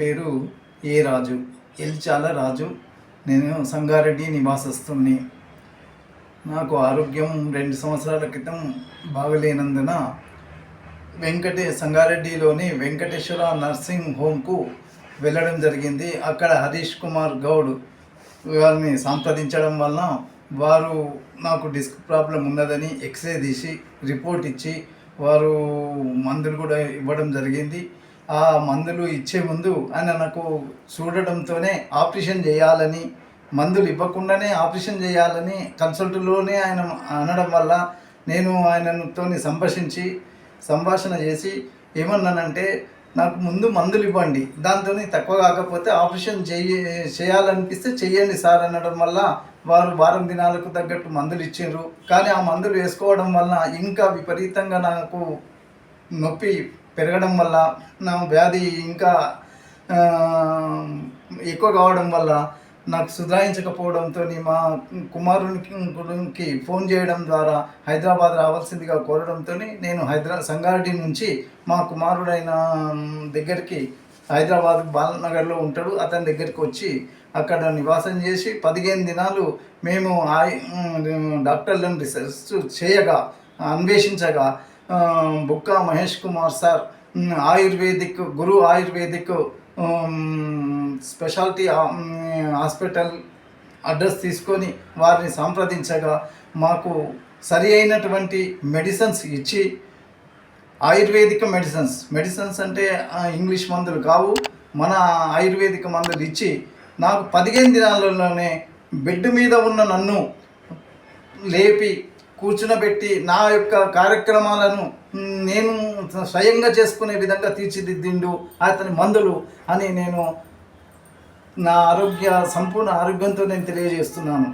పేరు ఏ రాజు? ఎల్చాల రాజు. నేను సంగారెడ్డి నివాసస్తుని నాకు ఆరోగ్యం రెండు సంవత్సరాల క్రితం బాగలేనందున వెంకటే సంగారెడ్డిలోని వెంకటేశ్వర నర్సింగ్ హోమ్కు వెళ్ళడం జరిగింది. అక్కడ హరీష్ కుమార్ గౌడ్ వారిని సంప్రదించడం వలన వారు నాకు డిస్క్ ప్రాబ్లం ఉన్నదని ఎక్స్రే తీసి రిపోర్ట్ ఇచ్చి వారు మందులు కూడా ఇవ్వడం జరిగింది. ఆ మందులు ఇచ్చే ముందు ఆయన నాకు చూడడంతోనే ఆపరేషన్ చేయాలని మందులు ఇవ్వకుండానే ఆపరేషన్ చేయాలని కన్సల్ట్లోనే ఆయన అనడం వల్ల నేను ఆయనతో సంభాషించి సంభాషణ చేసి ఏమన్నానంటే నాకు ముందు మందులు ఇవ్వండి. దాంతో తక్కువ కాకపోతే ఆపరేషన్ చేయ చేయాలనిపిస్తే చెయ్యండి సార్ అనడం వల్ల వారు వారం దినాలకు తగ్గట్టు మందులు ఇచ్చిండ్రు. కానీ ఆ మందులు వేసుకోవడం వల్ల ఇంకా విపరీతంగా నాకు నొప్పి పెరగడం వల్ల నా వ్యాధి ఇంకా ఎక్కువ కావడం వల్ల నాకు సుధారించకపోవడంతో మా కుమారునికి ఫోన్ చేయడం ద్వారా హైదరాబాద్ రావాల్సిందిగా కోరడంతో నేను హైదరా సంగారెడ్డి నుంచి మా కుమారుడైన దగ్గరికి హైదరాబాద్ బాలనగర్లో ఉంటాడు. అతని దగ్గరికి వచ్చి అక్కడ నివాసం చేసి పదిహేను దినాలు మేము ఆయి డాక్టర్లను రీసెర్చ్ చేయగా అన్వేషించగా Bukka Mahesh Kumar sir ayurvedic Guru ayurvedic speciality hospital address తీసుకొని వారిని సంప్రదించగా మాకు సరి అయినటువంటి మెడిసిన్స్ ఇచ్చి ఆయుర్వేదిక మెడిసిన్స్ మెడిసిన్స్ అంటే ఇంగ్లీష్ మందులు కావు మన ఆయుర్వేదిక మందులు ఇచ్చి నాకు పదిహేను దినాలలోనే బెడ్ మీద ఉన్న నన్ను లేపి కూర్చునబెట్టి నా యొక్క కార్యక్రమాలను నేను స్వయంగా చేసుకునే విధంగా తీర్చిదిద్దిండు అతని మందులు అని నేను నా ఆరోగ్య సంపూర్ణ ఆరోగ్యంతో నేను తెలియజేస్తున్నాను.